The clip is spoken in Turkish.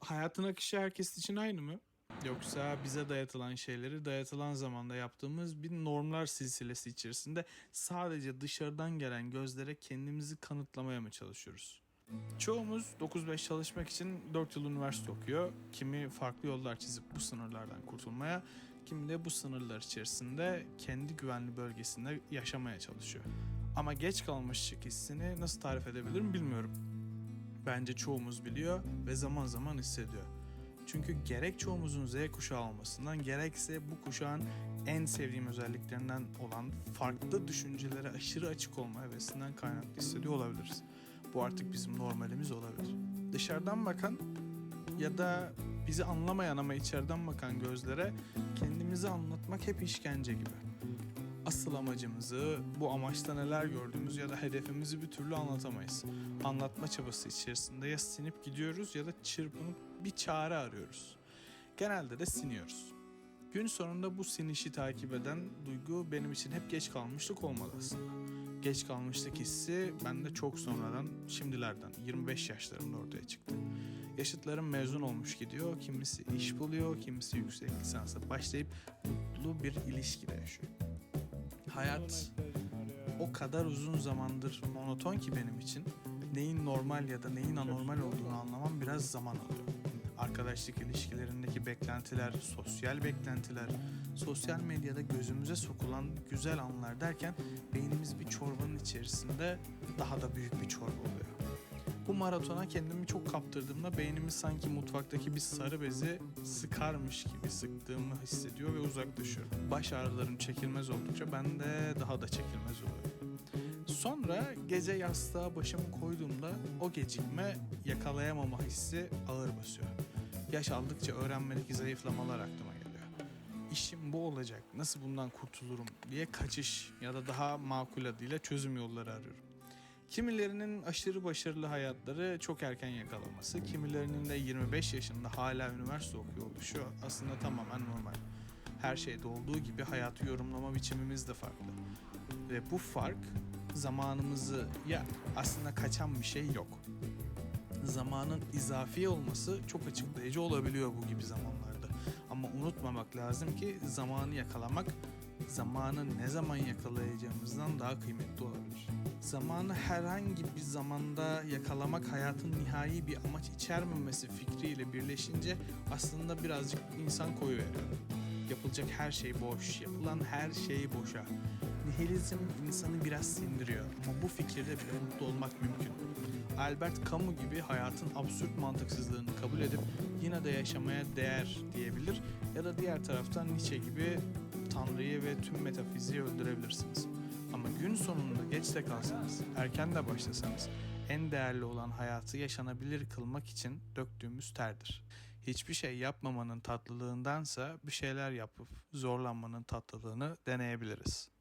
Hayatın akışı herkes için aynı mı? Yoksa bize dayatılan şeyleri dayatılan zamanda yaptığımız bir normlar silsilesi içerisinde sadece dışarıdan gelen gözlere kendimizi kanıtlamaya mı çalışıyoruz? Çoğumuz 9-5 çalışmak için 4 yıl üniversite okuyor. Kimi farklı yollar çizip bu sınırlardan kurtulmaya, kimi de bu sınırlar içerisinde kendi güvenli bölgesinde yaşamaya çalışıyor. Ama geç kalmışlık hissini nasıl tarif edebilirim bilmiyorum. Bence çoğumuz biliyor ve zaman zaman hissediyor. Çünkü gerek çoğumuzun Z kuşağı olmasından gerekse bu kuşağın en sevdiğim özelliklerinden olan farklı düşüncelere aşırı açık olma hevesinden kaynaklı hissediyor olabiliriz. Bu artık bizim normalimiz olabilir. Dışarıdan bakan ya da bizi anlamayan ama içeriden bakan gözlere kendimizi anlatmak hep işkence gibi. Asıl amacımızı, bu amaçta neler gördüğümüz ya da hedefimizi bir türlü anlatamayız. Anlatma çabası içerisinde ya sinip gidiyoruz ya da çırpınıp bir çare arıyoruz. Genelde de siniyoruz. Gün sonunda bu sinişi takip eden duygu benim için hep geç kalmışlık olmadı aslında. Geç kalmışlık hissi bende çok sonradan, şimdilerden, 25 yaşlarımda ortaya çıktı. Yaşıtlarım mezun olmuş gidiyor, kimisi iş buluyor, kimisi yüksek lisansa başlayıp mutlu bir ilişkide yaşıyor. Hayat o kadar uzun zamandır monoton ki benim için neyin normal ya da neyin anormal olduğunu anlamam biraz zaman alıyor. Arkadaşlık ilişkilerindeki beklentiler, sosyal beklentiler, sosyal medyada gözümüze sokulan güzel anlar derken beynimiz bir çorbanın içerisinde daha da büyük bir çorba oluyor. Bu maratona kendimi çok kaptırdığımda beynimiz sanki mutfaktaki bir sarı bezi sıkarmış gibi sıktığımı hissediyor ve uzaklaşıyor. Baş ağrılarım çekilmez oldukça ben de daha da çekilmez oluyorum. Sonra gece yastığa başımı koyduğumda o gecikme yakalayamama hissi ağır basıyor. Yaş aldıkça öğrenmedeki zayıflamalar aklıma geliyor. İşim bu olacak, nasıl bundan kurtulurum diye kaçış ya da daha makul adıyla çözüm yolları arıyorum. Kimilerinin aşırı başarılı hayatları çok erken yakalaması, kimilerinin de 25 yaşında hala üniversite okuyor oluşu aslında tamamen normal. Her şeyde olduğu gibi hayatı yorumlama biçimimiz de farklı. Ve bu fark zamanımızı ya aslında kaçan bir şey yok. Zamanın izafi olması çok açıklayıcı olabiliyor bu gibi zamanlarda. Ama unutmamak lazım ki zamanı yakalamak zamanı ne zaman yakalayacağımızdan daha kıymetli olabilir. Zamanı herhangi bir zamanda yakalamak hayatın nihai bir amaç içermemesi fikriyle birleşince aslında birazcık insan koyu veriyor. Yapılacak her şey boş, yapılan her şey boşa. Nihilizm insanı biraz sindiriyor ama bu fikirde bile mutlu olmak mümkün. Albert Camus gibi hayatın absürt mantıksızlığını kabul edip yine de yaşamaya değer diyebilir ya da diğer taraftan Nietzsche gibi Tanrı'yı ve tüm metafiziği öldürebilirsiniz. Ama gün sonunda geç de kalsanız, erken de başlasanız en değerli olan hayatı yaşanabilir kılmak için döktüğümüz terdir. Hiçbir şey yapmamanın tatlılığındansa bir şeyler yapıp zorlanmanın tatlılığını deneyebiliriz.